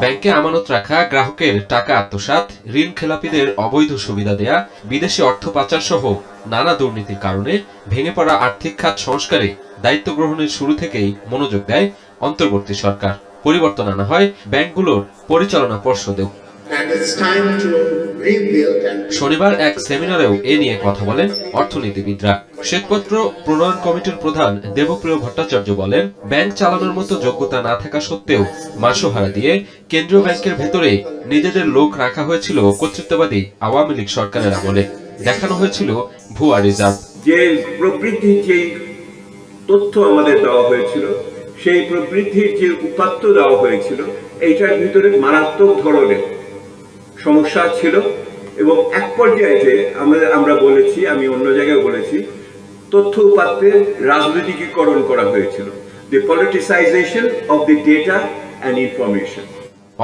ব্যাংকে আমানত রাখা, গ্রাহকের টাকা আত্মসাৎ, ঋণ খেলাপিদের অবৈধ সুবিধা দেয়া, বিদেশি অর্থ পাচার সহ নানা দুর্নীতির কারণে ভেঙে পড়া আর্থিক খাত সংস্কারে দায়িত্ব গ্রহণের শুরু থেকেই মনোযোগ দেয় অন্তর্বর্তী সরকার। পরিবর্তন আনা হয় ব্যাংকগুলোর পরিচালনা পর্ষদেও। শনিবার এক সেমিনারেও এ নিয়ে কথা বলেন অর্থনীতিবিদরা। শ্বেতপত্র প্রণয়ন কমিটির প্রধান দেবপ্রিয় ভট্টাচার্য বলেন, ব্যাংক চালানোর মতো যোগ্যতা না থাকা সত্ত্বেও মাসোহারা দিয়ে কেন্দ্রীয় ব্যাংকের ভেতরে নিজেদের লোক রাখা হয়েছিল কর্তৃত্ববাদী আওয়ামী লীগ সরকারের আমলে। দেখানো হয়েছিল ভুয়া রিজার্ভ। যে প্রবৃদ্ধির যে তথ্য আমাদের দেওয়া হয়েছিল, সেই প্রবৃদ্ধির যে উপাত্ত দেওয়া হয়েছিল, এইটার ভিতরে মারাত্মক ধরনের সমস্যা ছিল এবং এক পর্যায়ে যে আমরা আমরা বলেছি, আমি অন্য জায়গায় বলেছি তথ্য উপাত্তের রাজনৈতিকীকরণ করা হয়েছিল। The politicisation of the data and information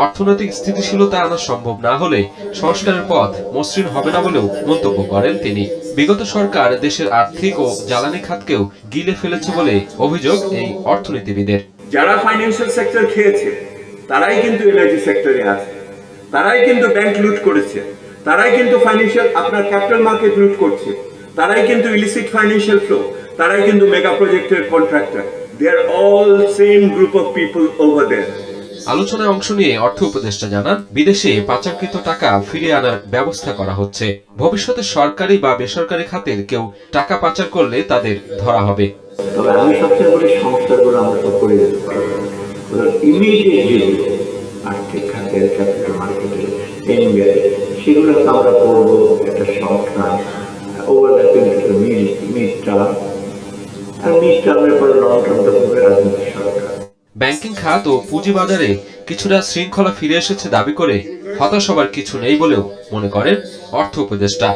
অর্থনৈতিক স্থিতিশীলতা আনা সম্ভব না হলে সংস্কারের পথ মসৃণ হবে না বলেও মন্তব্য করেন তিনি। বিগত সরকার দেশের আর্থিক ও জ্বালানি খাতকেও গিলে ফেলেছে বলে অভিযোগ এই অর্থনীতিবিদের। যারা ফাইন্যান্সিয়াল সেক্টর খেয়েছে তারাই কিন্তু এনার্জি সেক্টরে আছে। তারাই কিন্তু ব্যাংক লুট করেছে। তারাই কিন্তু ফাইন্যান্সিয়াল আপনার ক্যাপিটাল মার্কেট লুট করছে। তারাই কিন্তু ইলিসিট ফাইন্যান্সিয়াল ফ্লো তারাই কিন্তু মেগা প্রজেক্টের contractor they are all same group of people over there আলোচনায় অংশ নিয়ে অর্থ উপদেষ্টা জানান বিদেশে পাচারকৃত টাকা ফিরিয়ে আনার ব্যবস্থা করা হচ্ছে। ভবিষ্যতে সরকারি বা বেসরকারি খাতের কেউ টাকা পাচার করলে তাদের ধরা হবে। তবে আমি সবচেয়ে বলি সংস্কারগুলো আমরা সব করে যেতে ইমিডিয়েট যেগুলো আর্থিক খাতের ক্যাপিটাল মার্কেটের এনবিআই সেগুলো আমরা করব একটা শর্ট ব্যাংকিং খাত ও পুঁজিবাজারে কিছুটা শৃঙ্খলা ফিরে এসেছে দাবি করে হতাশ হবার কিছু নেই বলেও মনে করেন অর্থ উপদেষ্টা।